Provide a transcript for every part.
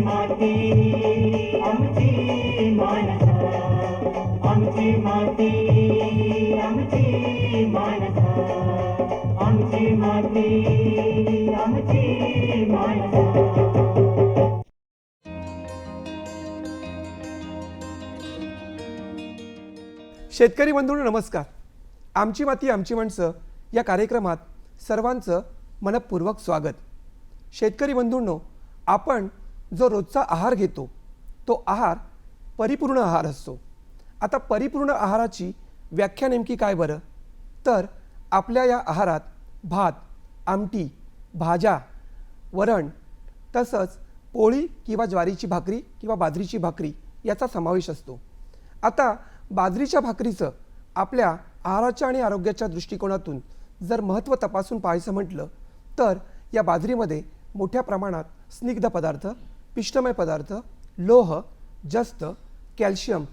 माती आमची मानसा आमची माती आमची मानसा आमची माती आमची मानसा. शेतकरी बंधूंनो नमस्कार. आमची माती आमची माणसं या कार्यक्रमात सर्वांचं मनपूर्वक स्वागत. शेतकरी बंधूंनो आपण जो रोजचा आहार घेतो तो आहार परिपूर्ण आहार असतो. आता परिपूर्ण आहाराची व्याख्या नेमकी काय बरं? तर आपल्या या आहारात भात आमटी भाज्या वरण तसंच पोळी किंवा ज्वारीची भाकरी किंवा बाजरीची भाकरी याचा समावेश असतो. आता बाजरीच्या भाकरीचं आपल्या आहाराच्या आणि आरोग्याच्या दृष्टिकोनातून जर महत्त्व तपासून पाहायचं म्हटलं तर या बाजरीमध्ये मोठ्या प्रमाणात स्निग्ध पदार्थ पिष्टमय पदार्थ लोह जस्त कॅल्शियम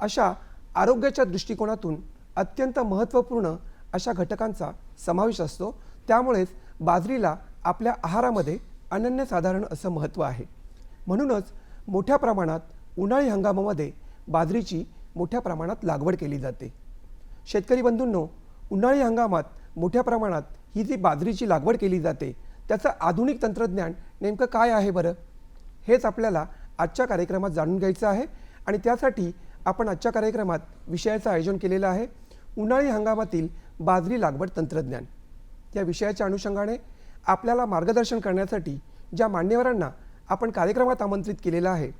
अशा आरोग्याच्या दृष्टिकोनातून अत्यंत महत्त्वपूर्ण अशा घटकांचा समावेश असतो. त्यामुळेच बाजरीला आपल्या आहारामध्ये अनन्यसाधारण असं महत्त्व आहे. म्हणूनच मोठ्या प्रमाणात उन्हाळी हंगामामध्ये बाजरीची मोठ्या प्रमाणात लागवड केली जाते. शेतकरी बंधूंनो उन्हाळी हंगामात मोठ्या प्रमाणात ही जी बाजरीची लागवड केली जाते त्याचं आधुनिक तंत्रज्ञान नेमकं काय आहे बरं? हेच आपल्याला आजच्या कार्यक्रमात जाणून घ्यायचं आहे. आणि त्यासाठी आपण आजच्या कार्यक्रमात विषयाचं आयोजन केलेलं आहे. उन्हाळी हंगामातील बाजरी लागवड तंत्रज्ञान. या विषयाच्या अनुषंगाने आपल्याला मार्गदर्शन करण्यासाठी ज्या मान्यवरांना आपण कार्यक्रमात आमंत्रित केलेलं आहे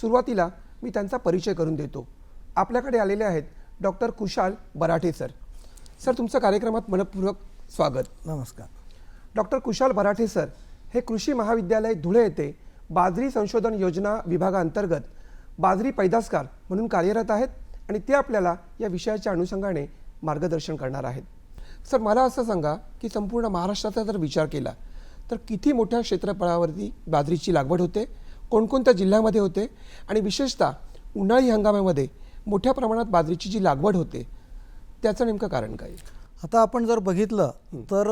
सुरुवातीला मी त्यांचा परिचय करून देतो. आपल्याकडे आलेले आहेत doctor Kushal Barathe sir. Sir तुमचं कार्यक्रमात मनपूर्वक स्वागत. नमस्कार. डॉक्टर कुशाल बराठे सर हे कृषी महाविद्यालय धुळे येथे बाजरी संशोधन योजना विभागाअंतर्गत बाजरी पैदासकार म्हणून कार्यरत आहेत आणि ते आपल्याला या विषयाच्या अनुषंगाने मार्गदर्शन करणार आहेत. सर मला असं सांगा की संपूर्ण महाराष्ट्राचा जर विचार केला तर किती मोठ्या क्षेत्रफळावरती बाजरीची लागवड होते कोणकोणत्या जिल्ह्यामध्ये होते आणि विशेषतः उन्हाळी हंगामामध्ये मोठ्या प्रमाणात बाजरीची जी लागवड होते त्याचं नेमकं कारण काय? आता आपण जर बघितलं तर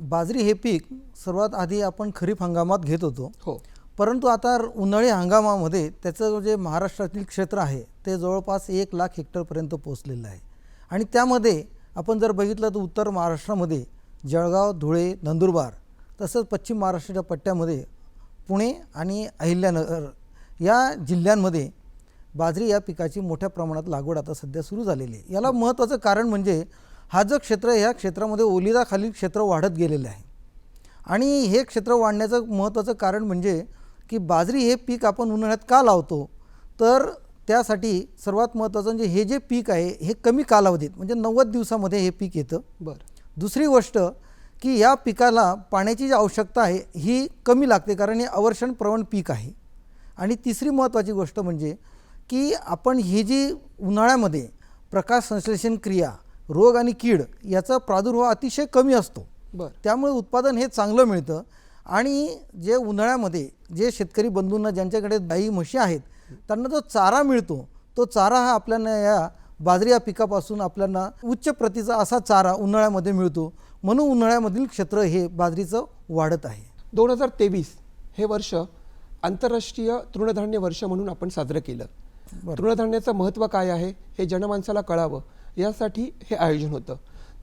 बाजरी हे पीक सर्वात आधी आपण खरीप हंगामात घेत होतो. हो. परंतु आता उन्हाळी हंगामामध्ये त्याचं जे महाराष्ट्रातील क्षेत्र आहे ते जवळपास एक लाख हेक्टरपर्यंत पोहोचलेलं आहे. आणि त्यामध्ये आपण जर बघितलं तर उत्तर महाराष्ट्रामध्ये जळगाव धुळे नंदुरबार तसंच पश्चिम महाराष्ट्राच्या पट्ट्यामध्ये पुणे आणि अहिल्यानगर या जिल्ह्यांमध्ये बाजरी या पिकाची मोठ्या प्रमाणात लागवड आता सध्या सुरू झालेली आहे. याला महत्त्वाचं कारण म्हणजे हा जो क्षेत्र ह्या क्षेत्रामध्ये ओलिराखालील क्षेत्र वाढत गेलेलं आहे. आणि हे क्षेत्र वाढण्याचं महत्त्वाचं कारण म्हणजे की बाजरी हे पीक आपण उन्हाळ्यात का लावतो? तर त्यासाठी सर्वात महत्त्वाचं म्हणजे हे जे पीक आहे हे कमी कालावधीत म्हणजे नव्वद दिवसामध्ये हे पीक येतं. बरं. दुसरी गोष्ट की या पिकाला पाण्याची जी आवश्यकता आहे ही कमी लागते कारण हे अवर्षण प्रवण पीक आहे. आणि तिसरी महत्त्वाची गोष्ट म्हणजे की आपण ही जी उन्हाळ्यामध्ये प्रकाश संश्लेषण क्रिया रोग आणि कीड याचा प्रादुर्भाव अतिशय कमी असतो. बरं. त्यामुळे उत्पादन हे चांगलं मिळतं. आणि जे उन्हाळ्यामध्ये जे शेतकरी बंधूंना ज्यांच्याकडे गाई म्हशी आहेत त्यांना जो चारा मिळतो तो चारा हा आपल्याला या बाजरी या पिकापासून आपल्याला उच्च प्रतीचा असा चारा उन्हाळ्यामध्ये मिळतो. म्हणून उन्हाळ्यामधील क्षेत्र हे बाजरीचं वाढत आहे. दोन हजार तेवीस हे वर्ष आंतरराष्ट्रीय तृणधान्य वर्ष म्हणून आपण साजरं केलं. तृणधान्याचं महत्त्व काय आहे हे जनमानसाला कळावं यासाठी हे आयोजन होतं.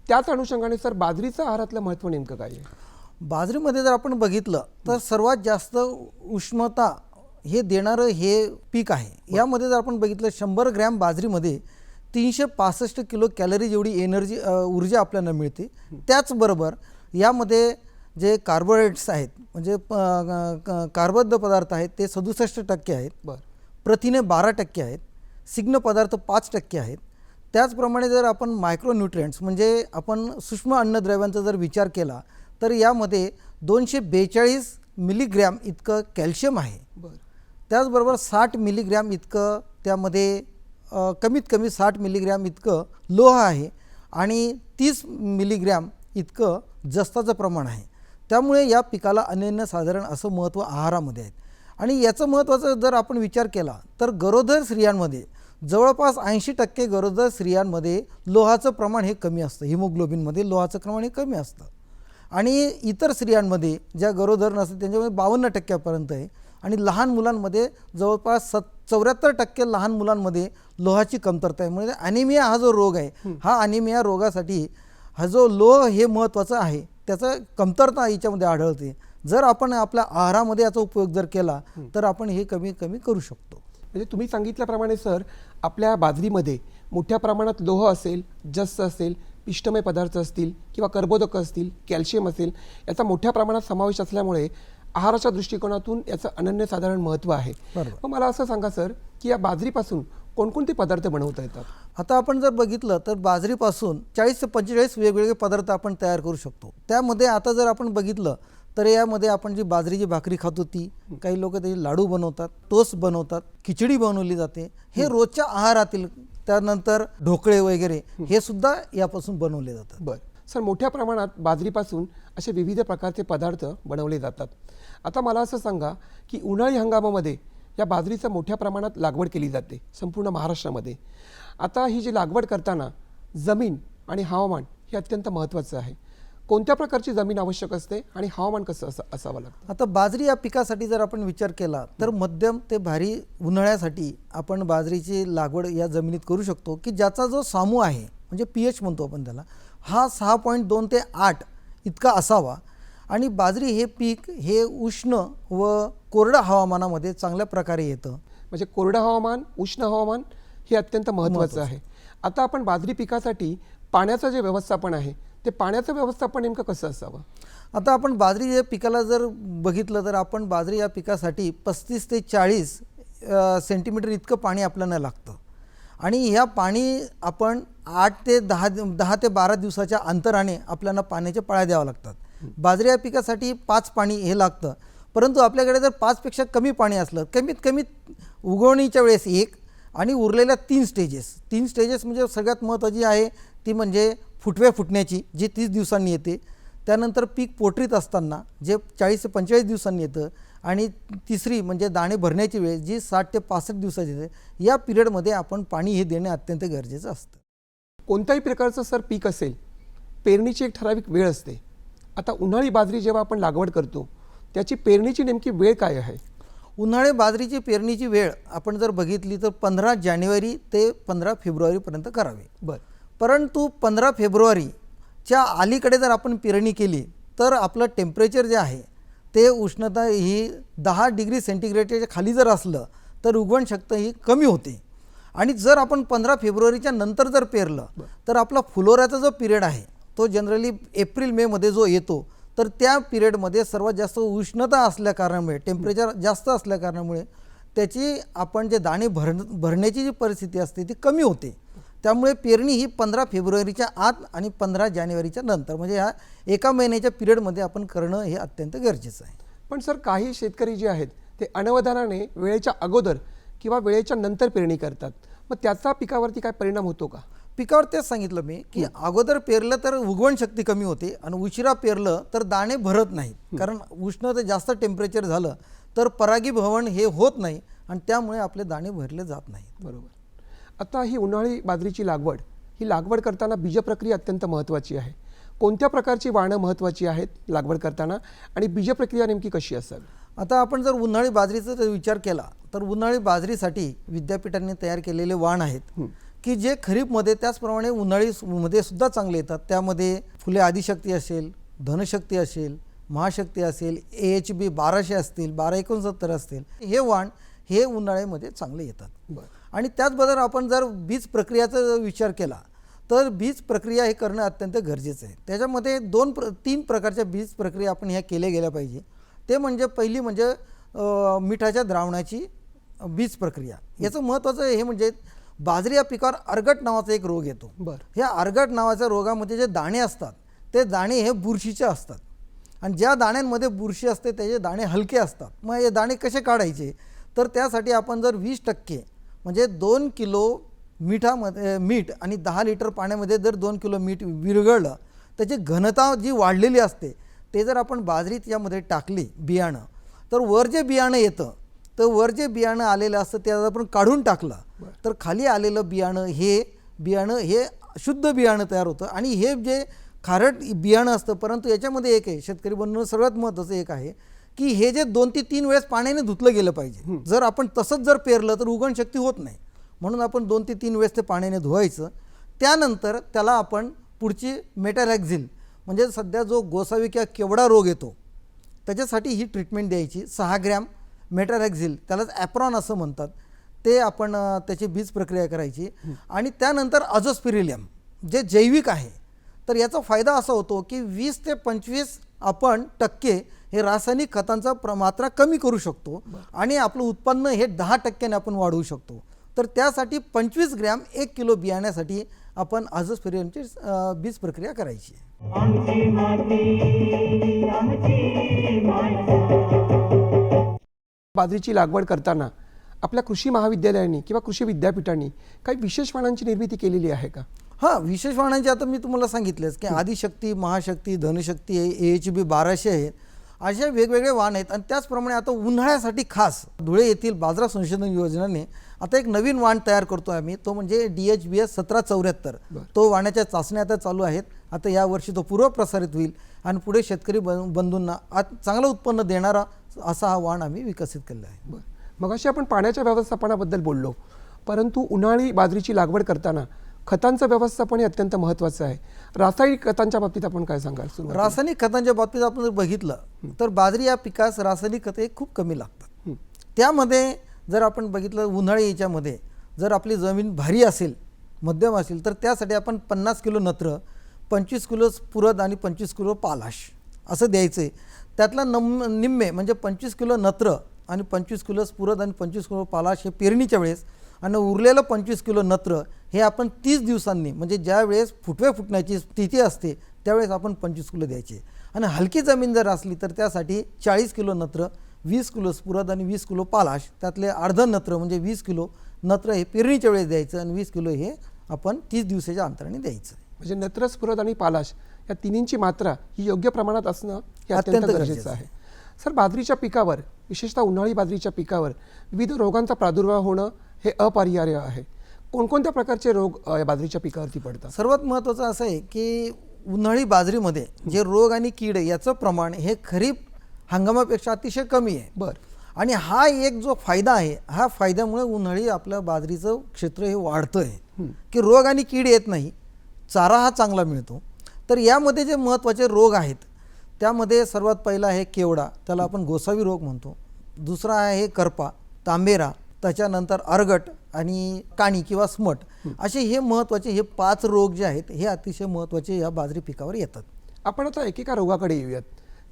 त्याच अनुषंगाने सर बाजरीचं आहारातलं महत्त्व नेमकं काय आहे? बाजरीमध्ये जर आपण बघितलं तर सर्वात जास्त उष्णता हे देणारं हे पीक आहे. यामध्ये जर आपण बघितलं शंभर ग्रॅम बाजरीमध्ये तीनशे पासष्ट किलो कॅलरीज एवढी एनर्जी ऊर्जा आपल्याला मिळते त्याचबरोबर यामध्ये जे कार्बोहायड्रेट्स आहेत म्हणजे प- क- कार्बोदय पदार्थ आहेत ते सदुसष्ट टक्के आहेत. बरं. प्रथिने बारा टक्के आहेत. सिग्न पदार्थ पाच टक्के आहेत. त्याचप्रमाणे जर आपण मायक्रोन्युट्रियंट्स म्हणजे आपण सूक्ष्म अन्नद्रव्यांचा जर विचार केला तर यामध्ये दोनशे बेचाळीस मिलीग्रॅम इतकं कॅल्शियम आहे. बरं. त्याचबरोबर साठ मिलीग्रॅम इतकं त्यामध्ये कमीत कमी साठ मिलीग्रॅम इतकं लोह आहे आणि तीस मिलीग्रॅम इतकं जस्ताचं प्रमाण आहे. त्यामुळे या पिकाला अनन्यसाधारण असं महत्त्व आहारामध्ये आहे. आणि याचं महत्त्वाचं जर आपण विचार केला तर गरोदर स्त्रियांमध्ये जवळपास ऐंशी टक्के गरोदर स्त्रियांमध्ये लोहाचं प्रमाण हे कमी असतं. हिमोग्लोबिनमध्ये लोहाचं प्रमाण हे कमी असतं. आणि इतर स्त्रियांमध्ये ज्या गरोदर नसतात त्यांच्यामध्ये बावन्न टक्क्यापर्यंत आहे. आणि लहान मुलांमध्ये जवळपास सत चौऱ्याहत्तर टक्के लहान मुलांमध्ये लोहाची कमतरता आहे. म्हणजे ॲनिमिया हा जो रोग आहे हा ॲनिमिया रोगासाठी हा जो लोह हे महत्त्वाचं आहे त्याचं कमतरता याच्यामध्ये आढळते. जर आपण आपल्या आहारामध्ये याचा उपयोग जर केला तर आपण हे कमी कमी करू शकतो. म्हणजे तुम्ही सांगितल्याप्रमाणे सर आपल्या बाजरीमध्ये मोठ्या प्रमाणात लोह असेल जस्त असेल पिष्टमय पदार्थ असतील किंवा कर्बोदक असतील कॅल्शियम असेल याचा मोठ्या प्रमाणात समावेश असल्यामुळे आहाराच्या दृष्टिकोनातून याचं अनन्यसाधारण महत्त्व आहे. बरोबर. मग मला असं सांगा सर की या बाजरीपासून कोणकोणते पदार्थ बनवता येतात? आता आपण जर बघितलं तर बाजरीपासून चाळीस ते पंचेचाळीस वेगवेगळे पदार्थ आपण तयार करू शकतो. त्यामध्ये आता जर आपण बघितलं तर यामध्ये आपण जी बाजरीची भाकरी खातो ती काही लोक त्याचे लाडू बनवतात टोस्ट बनवतात खिचडी बनवली जाते. हे. रोजच्या आहारातील त्यानंतर ढोकळे वगैरे हे सुद्धा यापासून बनवले जातात. बरं. सर मोठ्या प्रमाणात बाजरीपासून असे विविध प्रकारचे पदार्थ बनवले जातात. आता मला असं सांगा की उन्हाळी हंगामामध्ये या बाजरीचं मोठ्या प्रमाणात लागवड केली जाते संपूर्ण महाराष्ट्रामध्ये. आता ही जी लागवड करताना जमीन आणि हवामान हे अत्यंत महत्त्वाचं आहे. कोणत्या प्रकारची जमीन आवश्यक असते आणि हवामान कसं असं असावं लागतं? आता बाजरी या पिकासाठी जर आपण विचार केला तर मध्यम ते भारी उन्हाळ्यासाठी आपण बाजरीची लागवड या जमिनीत करू शकतो की ज्याचा जो सामू आहे म्हणजे पी एच म्हणतो आपण त्याला हा सहा पॉईंट दोन ते आठ इतका असावा. आणि बाजरी हे पीक हे उष्ण व कोरडं हवामानामध्ये चांगल्या प्रकारे येतं. म्हणजे कोरडं हवामान उष्ण हवामान हे अत्यंत महत्त्वाचं. आहे. आता आपण बाजरी पिकासाठी पाण्याचं जे व्यवस्थापन आहे ते पाण्याचं व्यवस्थापन नेमकं कसं असावं? आता आपण बाजरी या पिकाला जर बघितलं तर आपण बाजरी या पिकासाठी पस्तीस ते चाळीस सेंटीमीटर इतकं पाणी आपल्याला लागतं. आणि ह्या पाणी आपण आठ ते दहा दहा ते बारा दिवसाच्या अंतराने आपल्याला पाण्याच्या पाळ्या द्याव्या लागतात. बाजरी या पिकासाठी पाच पाणी हे लागतं. परंतु आपल्याकडे जर पाचपेक्षा कमी पाणी असलं कमीत कमी उगवणीच्या वेळेस एक आणि उरलेल्या तीन स्टेजेस तीन स्टेजेस म्हणजे सगळ्यात महत्त्वाची आहे ती म्हणजे फुटवे फुटण्याची जी तीस दिवसांनी येते त्यानंतर पीक पोटरीत असताना जे चाळीस ते पंचेचाळीस दिवसांनी येतं आणि तिसरी म्हणजे दाणे भरण्याची वेळ जी साठ ते पासष्ट दिवसाची येते या पिरियडमध्ये आपण पाणी हे देणे अत्यंत गरजेचं असतं. कोणत्याही प्रकारचं सर पीक असेल पेरणीची एक ठराविक वेळ असते. आता उन्हाळी बाजरी जेव्हा आपण लागवड करतो त्याची पेरणीची नेमकी वेळ काय आहे? उन्हाळे बाजरीची पेरणीची वेळ आपण जर बघितली तर पंधरा जानेवारी ते पंधरा फेब्रुवारीपर्यंत करावी. बरं. परंतु पंधरा फेब्रुवारीच्या अलीकडे जर आपण पेरणी केली तर आपलं टेम्परेचर जे आहे ते उष्णता ही दहा डिग्री सेंटीग्रेडच्या खाली जर असलं तर उगवण शक्ती ही कमी होते. आणि जर आपण पंधरा फेब्रुवारीच्या नंतर जर पेरलं तर आपला फुलोऱ्याचा जो पिरियड आहे तो जनरली एप्रिल मेमध्ये जो येतो तर त्या पिरियडमध्ये सर्वात जास्त उष्णता असल्या कारणामुळे टेम्परेचर जास्त असल्या कारणामुळे त्याची आपण जे दाणे भर भरण्याची जी परिस्थिती असते ती कमी होते. त्यामुळे पेरणी ही पंधरा फेब्रुवारीच्या आत आणि पंधरा जानेवारीच्या नंतर म्हणजे ह्या एका महिन्याच्या पिरियडमध्ये आपण करणं हे अत्यंत गरजेचं आहे. पण सर काही शेतकरी जे आहेत ते अनवधानाने वेळेच्या अगोदर किंवा वेळेच्या नंतर पेरणी करतात. मग त्याचा पिकावरती काय परिणाम होतो का? पिकावर तेच सांगितलं मी की अगोदर पेरलं तर उगवण शक्ती कमी होते आणि उशिरा पेरलं तर दाणे भरत नाहीत. कारण उष्णता जास्त टेम्परेचर झालं तर परागीभवन हे होत नाही आणि त्यामुळे आपले दाणे भरले जात नाहीत. बरोबर. आता ही उन्हाळी बाजरीची लागवड ही लागवड करताना बीजप्रक्रिया अत्यंत महत्त्वाची आहे. कोणत्या प्रकारची वाणं महत्त्वाची आहेत लागवड करताना आणि बीजप्रक्रिया नेमकी कशी असावी? आता आपण जर उन्हाळी बाजरीचा जर विचार केला तर उन्हाळी बाजरीसाठी विद्यापीठांनी तयार केलेले वाण आहेत की जे खरीपमध्ये त्याचप्रमाणे उन्हाळी मध्ये सुद्धा चांगले येतात. त्यामध्ये फुले आदिशक्ती असेल धनशक्ती असेल महाशक्ती असेल ए एच बी बाराशे असतील बारा एकोणसत्तर असतील हे वाण हे उन्हाळ्यामध्ये चांगले येतात. बरं. आणि त्याचबरोबर आपण जर बीज प्रक्रियाचा जर विचार केला तर बीज प्रक्रिया हे करणं अत्यंत गरजेचं आहे. त्याच्यामध्ये दोन प्र तीन प्रकारच्या बीज प्रक्रिया आपण ह्या केल्या गेल्या पाहिजे. ते म्हणजे पहिली म्हणजे मिठाच्या द्रावणाची बीज प्रक्रिया. याचं महत्त्वाचं हे म्हणजे बाजरी या पिकावर अर्गट नावाचा एक रोग येतो. बरं. या अर्गट नावाच्या रोगामध्ये जे दाणे असतात ते दाणे हे बुरशीचे असतात. आणि ज्या दाण्यांमध्ये बुरशी असते त्याचे दाणे हलके असतात. मग हे दाणे कसे काढायचे? तर त्यासाठी आपण जर वीस टक्के म्हणजे दोन किलो मिठामध्ये मीठ आणि दहा लिटर पाण्यामध्ये जर दोन किलो मीठ विरघळलं त्याची घनता जी वाढलेली असते ते जर आपण बाजरीत यामध्ये टाकली बियाणं तर वर जे बियाणं येतं तर वर जे बियाणं आलेलं असतं ते आपण काढून टाकलं तर खाली आलेलं बियाणं हे बियाणं हे शुद्ध बियाणं तयार होतं. आणि हे जे खारट बियाणं असतं परंतु याच्यामध्ये एक आहे शेतकरी बनणं सर्वात महत्त्वाचं एक आहे की हे जे दोन ते तीन वेळेस पाण्याने धुतलं गेलं पाहिजे. जर आपण तसंच जर पेरलं तर उगण शक्ती होत नाही. म्हणून आपण दोन ते तीन वेळेस ते पाण्याने धुवायचं. त्यानंतर त्याला आपण पुढची मेटारॅक्झिल म्हणजे सध्या जो गोसावी किंवा केवडा रोग येतो त्याच्यासाठी ही ट्रीटमेंट द्यायची. सहा ग्रॅम मेटारॅक्झिल त्यालाच ॲप्रॉन असं म्हणतात. ते आपण त्याची बीज प्रक्रिया करायची. आणि त्यानंतर अजोस्पिरिलियम जे जैविक आहे. तर याचा फायदा असा होतो की वीस ते पंचवीस आपण टक्के हे रासायनिक खतांचा प्र मात्रा कमी करू शकतो आणि आपलं उत्पन्न हे दहा टक्क्याने आपण वाढवू शकतो. तर त्यासाठी पंचवीस ग्रॅम एक किलो बियाण्यासाठी आपण अजोस्पिरियमची अ, बीज प्रक्रिया करायची. बाजरीची लागवड करताना आपल्या कृषी महाविद्यालयांनी किंवा कृषी विद्यापीठांनी काही विशेष वाणांची निर्मिती केलेली आहे का? हां विशेष वाहनांचे आता मी तुम्हाला सांगितलंच की आदिशक्ती महाशक्ती धनशक्ती आहे ए एच बी बाराशे आहेत. अशा वेगवेगळे वाहन आहेत. आणि त्याचप्रमाणे आता उन्हाळ्यासाठी खास धुळे येथील बाजारा संशोधन योजनेने आता एक नवीन वाण तयार करतो आम्ही. तो म्हणजे डी एच बी एस सतरा चौऱ्याहत्तर. तो वाहनाच्या चाचण्या आता चालू आहेत. आता यावर्षी तो पूर्व प्रसारित होईल आणि पुढे शेतकरी बं बंधूंना आत चांगलं उत्पन्न देणारा असा हा वाण आम्ही विकसित केलेला आहे. बरं. मग अशी आपण पाण्याच्या व्यवस्थापनाबद्दल बोललो. परंतु उन्हाळी बाजरीची लागवड करताना खतांचं व्यवस्थापन हे अत्यंत महत्त्वाचं आहे. रासायनिक खतांच्या बाबतीत आपण काय सांगाल? रासायनिक खतांच्या बाबतीत आपण जर बघितलं तर बाजरी या पिकास रासायनिक खते खूप कमी लागतात. त्यामध्ये जर आपण बघितलं उन्हाळी याच्यामध्ये जर आपली जमीन भारी असेल मध्यम असेल तर त्यासाठी आपण पन्नास किलो नत्र पंचवीस किलो पुरद आणि पंचवीस किलो पालाश असं द्यायचं आहे त्यातला नम निम्मे म्हणजे पंचवीस किलो नत्र आणि पंचवीस किलो स्फुरद आणि पंचवीस किलो पालाश हे पेरणीच्या वेळेस आणि उरलेलं पंचवीस किलो नत्र हे आपण तीस दिवसांनी म्हणजे ज्या वेळेस फुटवे फुटण्याची स्थिती असते त्यावेळेस आपण पंचवीस किलो द्यायचे. आणि हलकी जमीन जर असली तर त्यासाठी चाळीस किलो नत्र वीस किलो स्फुरद आणि वीस किलो पालाश त्यातले अर्ध नत्र म्हणजे वीस किलो नत्र हे पेरणीच्या वेळेस द्यायचं आणि वीस किलो हे आपण तीस दिवसाच्या अंतराने द्यायचं. म्हणजे नत्र स्फुरद आणि पालाश या तिन्हींची मात्रा ही योग्य प्रमाणात असणं हे अत्यंत गरजेचं आहे. सर बाजरीच्या पिकावर विशेषतः उन्हाळी बाजरीच्या पिकावर विविध रोगांचा प्रादुर्भाव होणं हे अपरिहार्य आहे. कोणकोणत्या प्रकारचे रोग या बाजरीच्या पिकावरती पडतात? सर्वात महत्त्वाचं असं आहे की उन्हाळी बाजरीमध्ये जे रोग आणि कीड याचं प्रमाण हे खरीप हंगामापेक्षा अतिशय कमी आहे. बरं. आणि हा एक जो फायदा आहे हा फायद्यामुळे उन्हाळी आपल्या बाजरीचं क्षेत्र हे वाढतं आहे की रोग आणि कीड येत नाही चारा हा चांगला मिळतो. तर यामध्ये जे महत्त्वाचे रोग आहेत त्यामध्ये सर्वात पहिला आहे केवडा त्याला आपण गोसावी रोग म्हणतो. दुसरा आहे करपा तांबेरा त्याच्यानंतर अर्गट आणि काणी किंवा स्मट असे हे महत्त्वाचे हे पाच रोग जे आहेत हे अतिशय महत्त्वाचे या बाजरी पिकावर येतात. आपण आता एकेका रोगाकडे येऊयात.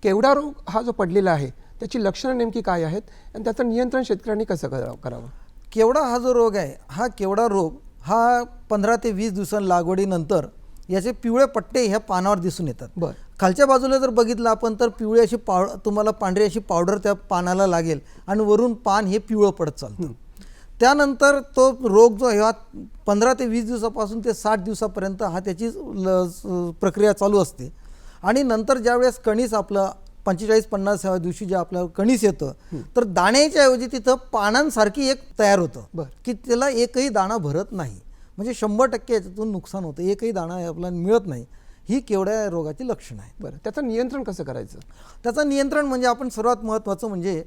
केवडा रोग हा जो पडलेला आहे त्याची लक्षणं नेमकी काय आहेत आणि त्याचं नियंत्रण शेतकऱ्यांनी कसं करा- करावं? केवडा हा जो रोग आहे हा केवडा रोग हा पंधरा ते वीस दिवसां लागवडीनंतर याचे पिवळे पट्टे ह्या पानावर दिसून येतात. बरं. खालच्या बाजूला जर बघितलं आपण तर पिवळी अशी पाव तुम्हाला पांढरी अशी पावडर त्या पानाला लागेल आणि वरून पान हे पिवळं पडत चालतं. त्यानंतर तो रोग जो आहे हा पंधरा ते वीस दिवसापासून ते साठ दिवसापर्यंत हा त्याची ल- प्रक्रिया चालू असते. आणि नंतर ज्यावेळेस कणीस आपलं पंचेचाळीस पन्नासाव्या दिवशी जे आपलं कणीस येतं तर दाण्याच्या ऐवजी तिथं पानांसारखी एक तयार होतं बरं. की त्याला एकही दाणा भरत नाही. म्हणजे शंभर टक्के याच्यातून नुकसान होतं. एकही दाणा आपल्याला मिळत नाही. ही केवढ्या रोगाची लक्षणं आहेत. बरं. त्याचं नियंत्रण कसं करायचं? त्याचं नियंत्रण म्हणजे आपण सर्वात महत्त्वाचं म्हणजे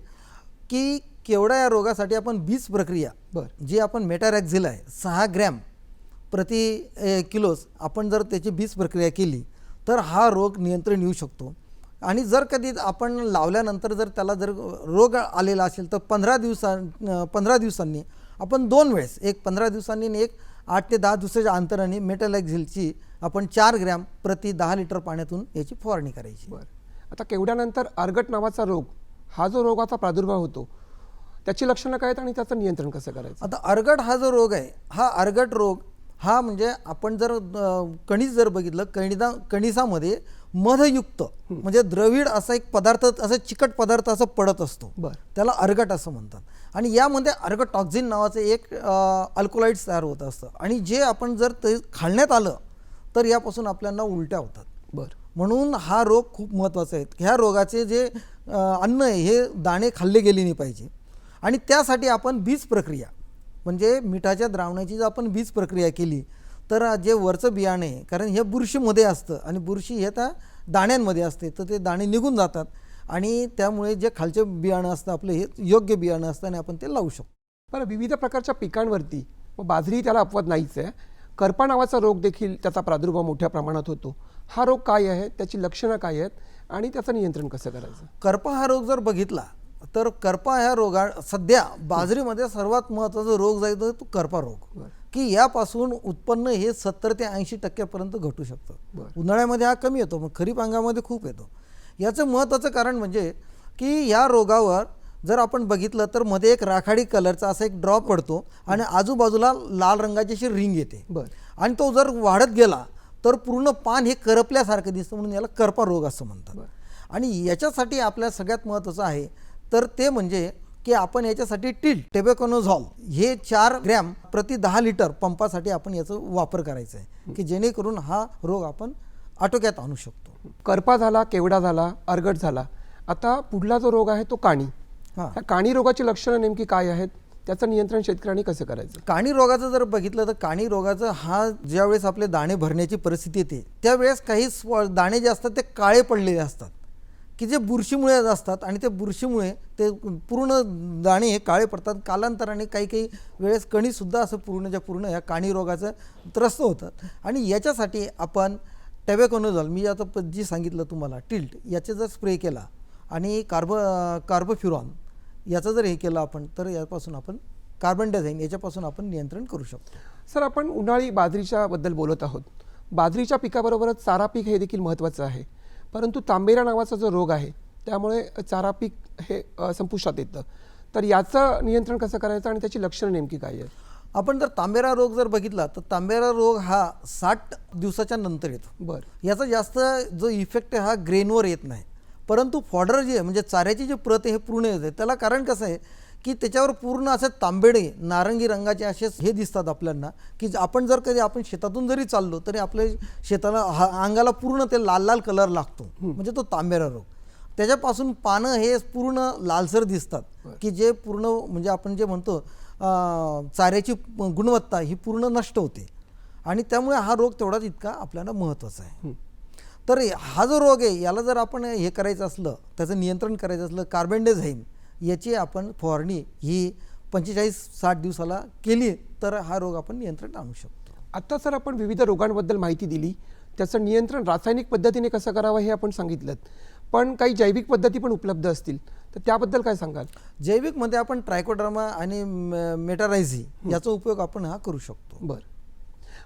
की केवढ्या या रोगासाठी आपण बीज प्रक्रिया बरं. जी आपण मेटारॅक्झिल आहे सहा ग्रॅम प्रति किलोस आपण जर त्याची बीज प्रक्रिया केली तर हा रोग नियंत्रण येऊ शकतो. आणि जर कधी आपण लावल्यानंतर जर त्याला जर रोग आलेला असेल तर पंधरा दिवसां पंधरा दिवसांनी आपण दोन वेळेस एक पंधरा दिवसांनी आणि एक आठ ते दहा दिवसाच्या अंतराने मेटालॅक्झिलची आपण चार ग्रॅम प्रति दहा लिटर पाण्यातून याची फवारणी करायची. बरं. आता केवढ्यानंतर अर्गट नावाचा रोग हा जो रोगाचा प्रादुर्भाव होतो त्याची लक्षणं काय आहेत आणि त्याचं नियंत्रण कसं करायचं? आता अर्गट हा जो रोग आहे हा अर्गट रोग हा म्हणजे आपण जर कणीस जर बघितलं कणिदा कणिसामध्ये मधयुक्त म्हणजे द्रविड असा एक पदार्थ असं चिकट पदार्थ असं पडत असतो. बरं. त्याला अर्गट असं म्हणतात. आणि यामध्ये अर्गटॉक्झिन नावाचं एक अल्कोलाइड्स तयार होत असतं. आणि जे आपण जर ते खाण्यात आलं तर यापासून आपल्याला उलट्या होतात. बरं. म्हणून हा रोग खूप महत्त्वाचा आहे. ह्या रोगाचे जे अन्न आहे हे दाणे खाल्ले गेले नाही पाहिजे. आणि त्यासाठी आपण बीज प्रक्रिया म्हणजे मिठाच्या द्रावणाची जर आपण बीज प्रक्रिया केली तर जे वरचं बियाणे आहे कारण हे बुरशीमध्ये असतं आणि बुरशी हे त्या दाण्यांमध्ये असते तर ते दाणे निघून जातात. आणि त्यामुळे जे खालचे बियाणं असतं आपलं हे योग्य बियाणं असतं आणि आपण ते लावू शकतो. बरं विविध प्रकारच्या पिकांवरती मग बाजरी त्याला अपवाद नाहीच आहे. करपा नावाचा रोग देखील त्याचा प्रादुर्भाव मोठ्या प्रमाणात होतो. हा रोग काय आहे त्याची लक्षणं काय आहेत आणि त्याचं नियंत्रण कसं करायचं? करपा हा रोग जर बघितला तर करपा ह्या रोगा सध्या बाजरीमध्ये सर्वात महत्त्वाचा रोग जाईल तो करपा रोग. की यापासून उत्पन्न हे सत्तर ते ऐंशी टक्क्यापर्यंत घटू शकतं. बरं. उन्हाळ्यामध्ये हा कमी येतो मग खरीप हंगामामध्ये खूप येतो. याचं महत्त्वाचं कारण म्हणजे की या रोगावर जर आपण बघितलं तर मध्ये एक राखाडी कलरचा असा एक ड्रॉप पडतो आणि आजूबाजूला लाल रंगाची अशी रिंग येते. बरं. आणि तो जर वाढत गेला तर पूर्ण पान हे करपल्यासारखं दिसतं म्हणून याला करपा रोग असं म्हणतात. आणि याच्यासाठी आपल्या सगळ्यात महत्त्वाचं आहे तर ते म्हणजे की आपण याच्यासाठी टील टेबेकोनोझॉल हे चार ग्रॅम प्रति दहा लिटर पंपासाठी आपण याचा वापर करायचा आहे की जेणेकरून हा रोग आपण आटोक्यात आणू शकतो. करपा झाला केवडा झाला अर्गट झाला. आता पुढला जो रोग आहे तो काणी. हां. काणी रोगाची लक्षणं नेमकी काय आहेत? त्याचं नियंत्रण शेतकऱ्यांनी कसं करायचं? काणी रोगाचं जर बघितलं तर काणी रोगाचं हा ज्यावेळेस आपले दाणे भरण्याची परिस्थिती येते त्यावेळेस काही स्व दाणे जे असतात ते काळे पडलेले असतात. की जे बुरशीमुळे असतात आणि ते बुरशीमुळे ते पूर्ण दाणे हे काळे पडतात. कालांतराने काही काही वेळेस कणीसुद्धा असं पूर्णच्या पूर्ण ह्या काणी रोगाचं त्रस्त होतात आणि याच्यासाठी आपण टॅबॅकोनोझॉल मी आता प- जी सांगितलं तुम्हाला टिल्ट याचे जर स्प्रे केला आणि कार्ब कार्बोफ्युरॉन याचं जर हे केलं आपण तर यापासून आपण कार्बन डायझाईन याच्यापासून आपण नियंत्रण करू शकतो. सर आपण उन्हाळी बाजरीच्या बद्दल बोलत आहोत. बाजरीच्या पिकाबरोबरच चारा पीक हे देखील महत्त्वाचं आहे. परंतु तांबेरा नावाचा जो रोग आहे त्यामुळे चारा पीक हे संपुष्टात येतं. तर याचं नियंत्रण कसं करायचं आणि त्याची लक्षणं नेमकी काय आहेत? आपण जर तांबेरा रोग जर बघितला तर तांबेरा रोग हा साठ दिवसाच्या नंतर येतो. बरं. याचा जास्त जो इफेक्ट आहे हा ग्रेनवर येत नाही. परंतु फॉडर जे आहे म्हणजे चाऱ्याची जी प्रत हे पूर्ण येते त्याला कारण कसं आहे की त्याच्यावर पूर्ण असे तांबेडे नारंगी रंगाचे असे हे दिसतात आपल्याला की आपण जर कधी आपण शेतातून जरी चाललो तरी आपल्या शेताला हा अंगाला पूर्ण ते लाल लाल कलर लागतो म्हणजे तो तांबेरा रोग. त्याच्यापासून पानं हे पूर्ण लालसर दिसतात की जे पूर्ण म्हणजे आपण जे म्हणतो चाऱ्याची गुणवत्ता ही पूर्ण नष्ट होते. आणि त्यामुळे हा रोग तेवढाच इतका आपल्याला महत्त्वाचा आहे. तर हा जो रोग आहे याला जर आपण हे करायचं असलं त्याचं नियंत्रण करायचं असलं कार्बेंडेझाईम याची आपण फवारणी ही पंचेचाळीस साठ दिवसाला केली तर हा रोग आपण नियंत्रण आणू शकतो. आत्ता सर आपण विविध रोगांबद्दल माहिती दिली. त्याचं नियंत्रण रासायनिक पद्धतीने कसं करावं हे आपण सांगितलं पण काही जैविक पद्धती पण उपलब्ध असतील. तर त्याबद्दल काय सांगाल? जैविकमध्ये आपण ट्रायकोड्रामा आणि मे- मेटारायझी याचा उपयोग आपण हा करू शकतो. बरं.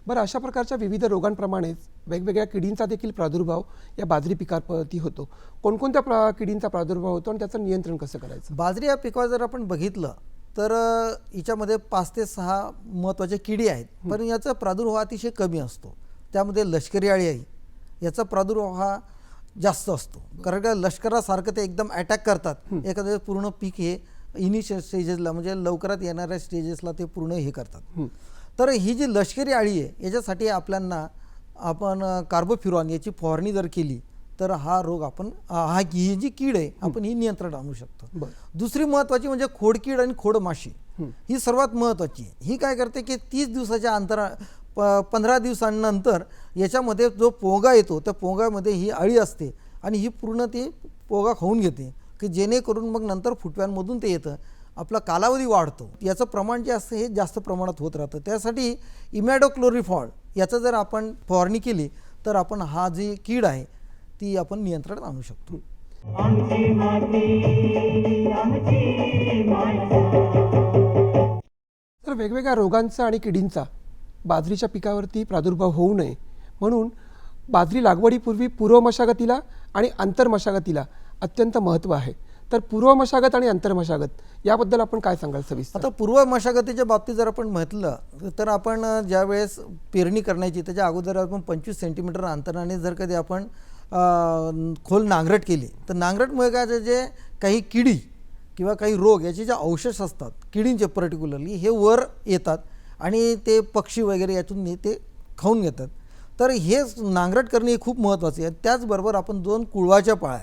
बरं अशा प्रकारच्या विविध रोगांप्रमाणेच वेगवेगळ्या किडींचा देखील प्रादुर्भाव या बाजरी पिकावरती होतो. कोणकोणत्या प्रा किडींचा प्रादुर्भाव होतो आणि त्याचं नियंत्रण कसं करायचं? बाजरी या पिकावर जर आपण बघितलं तर हिच्यामध्ये पाच ते सहा महत्त्वाच्या किडी आहेत. पण याचा प्रादुर्भाव अतिशय कमी असतो. त्यामध्ये लष्करी अळी आहे. याचा प्रादुर्भाव हा जास्त असतो. कारण का लष्करासारखं ते एकदम अटॅक करतात. एखाद्या पूर्ण पीक हे इनिशियल स्टेजेसला म्हणजे लवकरात येणाऱ्या स्टेजेसला ते पूर्ण हे करतात. तर ही जी लष्करी अळी आहे याच्यासाठी आपल्याला आपण कार्बोफ्युरॉन याची फवारणी जर केली तर हा रोग आपण हा ही जी कीड आहे आपण ही नियंत्रण आणू शकतो. दुसरी महत्वाची म्हणजे खोडकीड आणि खोडमाशी. ही. सर्वात महत्वाची आहे. ही काय करते की तीस दिवसाच्या अंतरा प पंधरा दिवसांनंतर याच्यामध्ये जो पोगा येतो त्या पोगामध्ये ही अळी असते आणि ही पूर्ण ती पोगा खाऊन घेते की जेणेकरून मग नंतर फुटव्यांमधून ते येतं. आपला कालावधी वाढतो. याचं प्रमाण जे असतं हे जास्त प्रमाणात होत राहतं. त्यासाठी इमॅडोक्लोरिफॉल याचं जर आपण फवारणी केली तर आपण हा जी कीड आहे ती आपण नियंत्रणात आणू शकतो. तर वेगवेगळ्या रोगांचा आणि किडींचा बाजरीच्या पिकावरती प्रादुर्भाव होऊ नये. म्हणून बाजरी लागवडीपूर्वी पूर्व मशागतीला आणि आंतर मशागतीला अत्यंत महत्त्व आहे. तर पूर्व मशागत आणि अंतर मशागत याबद्दल आपण काय सांगाल सविस्तर? आता पूर्व मशागतीच्या बाबतीत जर आपण म्हटलं तर आपण ज्यावेळेस पेरणी करण्याची त्याच्या अगोदर आपण पंचवीस सेंटीमीटर अंतराने जर कधी आपण खोल नांगरट केली तर नांगरटमुळे काय जे काही किडी किंवा काही रोग याचे जे अवशेष असतात किडींचे पर्टिक्युलरली हे वर येतात आणि ते पक्षी वगैरे यातून ते खाऊन घेतात. तर हे नांगरट करणे हे खूप महत्त्वाचे आहे. त्याचबरोबर आपण दोन कुळवाच्या पाळ्या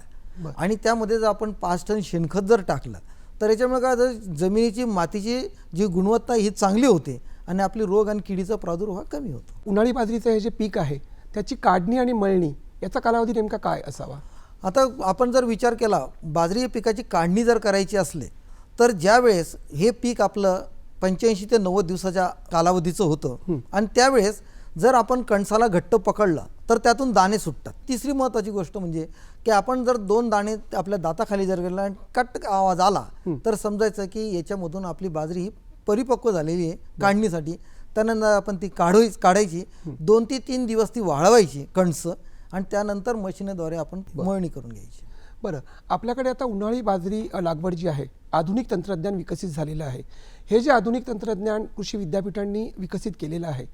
आणि त्यामध्ये जर आपण पाच टन शेणखत जर टाकलं तर याच्यामुळे काय जमिनीची मातीची जी गुणवत्ता ही चांगली होते आणि आपली रोग आणि किडीचा प्रादुर्भाव कमी होतो. उन्हाळी बाजरीचं हे जे पीक आहे त्याची काढणी आणि मळणी याचा कालावधी नेमका काय असावा? आता आपण जर विचार केला बाजरी या पिकाची काढणी जर करायची असले तर ज्या वेळेस हे पीक आपलं पंच्याऐंशी ते नव्वद दिवसाच्या कालावधीचं होतं आणि त्यावेळेस जर आपण कणसाला घट्ट पकडलं तर त्यातून दाणे सुटतात. तिसरी महत्त्वाची गोष्ट म्हणजे की आपण जर दोन दाणे आपल्या दाताखाली जर गेला आणि कट आवाज आला तर समजायचं की याच्यामधून आपली बाजरी ही परिपक्व झालेली आहे काढणीसाठी. त्यानंतर आपण ती काढाय काढायची. दोन ते तीन दिवस ती वाळवायची कणसं आणि त्यानंतर मशीनद्वारे आपण मळणी करून घ्यायची. बरं. आपल्याकडे आता उन्हाळी बाजरी लागवड जी आहे आधुनिक तंत्रज्ञान विकसित झालेलं आहे. हे जे आधुनिक तंत्रज्ञान कृषी विद्यापीठांनी विकसित केलेलं आहे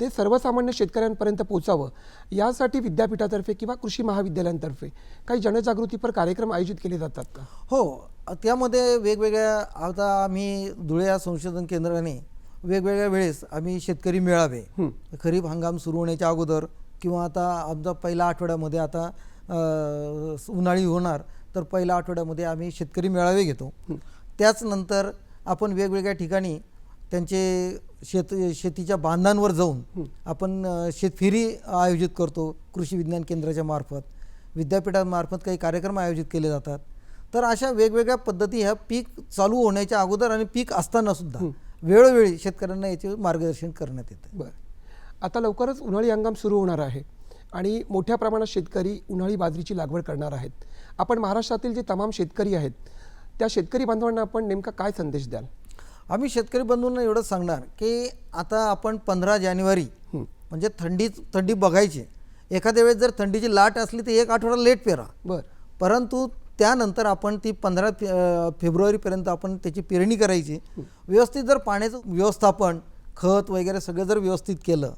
ते सर्वसामान्य शेतकऱ्यांपर्यंत पोचावं यासाठी विद्यापीठातर्फे किंवा कृषी महाविद्यालयांतर्फे काही जनजागृतीपर कार्यक्रम आयोजित केले जातात का? हो त्यामध्ये वेगवेगळ्या आता आम्ही धुळे या संशोधन केंद्राने वेगवेगळ्या वेळेस आम्ही शेतकरी मेळावे खरीप हंगाम सुरू होण्याच्या अगोदर किंवा आता आमचा पहिल्या आठवड्यामध्ये आता उन्हाळी होणार तर पहिल्या आठवड्यामध्ये आम्ही शेतकरी मेळावे घेतो. त्याचनंतर आपण वेगवेगळ्या ठिकाणी त्यांचे शेत शेतीच्या बांधांवर जाऊन आपण शेतफेरी आयोजित करतो कृषी विज्ञान केंद्राच्या मार्फत. विद्यापीठामार्फत काही कार्यक्रम आयोजित केले जातात. तर अशा वेगवेगळ्या पद्धती ह्या पीक चालू होण्याच्या अगोदर आणि पीक असताना सुद्धा वेळोवेळी शेतकऱ्यांना याचे मार्गदर्शन करण्यात येतं. बरं. आता लवकरच उन्हाळी हंगाम सुरू होणार आहे आणि मोठ्या प्रमाणात शेतकरी उन्हाळी बाजरीची लागवड करणार आहेत. आपण महाराष्ट्रातील जे तमाम शेतकरी आहेत त्या शेतकरी बांधवांना आपण नेमका काय संदेश द्याल? आम्ही शेतकरी बंधूंना एवढंच सांगणार की आता आपण पंधरा जानेवारी म्हणजे थंडी थंडी बघायची. एखाद्या वेळेस जर थंडीची लाट असली तर एक आठवडा लेट पेरा. बरं. परंतु त्यानंतर आपण ती पंधरा फेब्रुवारीपर्यंत आपण त्याची पेरणी करायची. व्यवस्थित जर पाण्याचं व्यवस्थापन खत वगैरे सगळं जर व्यवस्थित केलं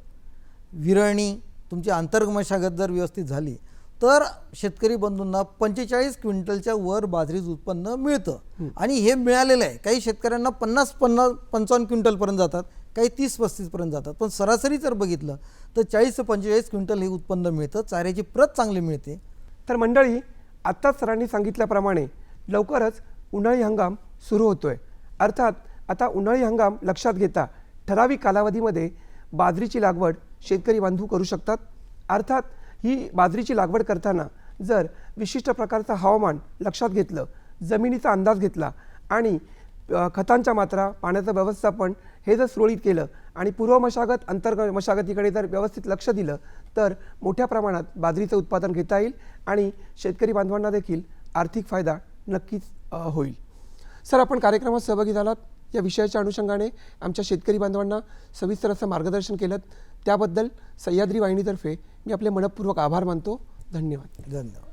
विरळणी तुमची आंतरमशागत जर व्यवस्थित झाली तर शेतकरी बंधूंना पंचेचाळीस क्विंटलच्या वर बाजरीचं उत्पन्न मिळतं. आणि हे मिळालेलं आहे. काही शेतकऱ्यांना पन्नास पन्नास पंचावन्न क्विंटलपर्यंत जातात. काही तीस पस्तीसपर्यंत जातात. पण सरासरी जर बघितलं तर चाळीस ते पंचेचाळीस क्विंटल हे उत्पन्न मिळतं. चाऱ्याची प्रत चांगली मिळते. तर मंडळी आत्ताच सरांनी सांगितल्याप्रमाणे लवकरच उन्हाळी हंगाम सुरू होतोय. अर्थात आता उन्हाळी हंगाम लक्षात घेता ठराविक कालावधीमध्ये बाजरीची लागवड शेतकरी बांधव करू शकतात. अर्थात ही बाजरीची लागवड करताना जर विशिष्ट प्रकारचं हवामान लक्षात घेतलं जमिनीचा अंदाज घेतला आणि खतांच्या मात्रा पाण्याचं व्यवस्थापन हे जर सुरळीत केलं आणि पूर्व मशागत अंतर मशागतीकडे जर व्यवस्थित लक्ष दिलं तर मोठ्या प्रमाणात बाजरीचं उत्पादन घेता येईल आणि शेतकरी बांधवांना देखील आर्थिक फायदा नक्कीच होईल. सर आपण कार्यक्रमात सहभागी झालात. या विषयाच्या अनुषंगाने आमच्या शेतकरी बांधवांना सविस्तर असं मार्गदर्शन केलं त्याबद्दल सह्याद्री वाहिनीतर्फे मी आपले मनपूर्वक आभार मानतो. धन्यवाद. धन्यवाद.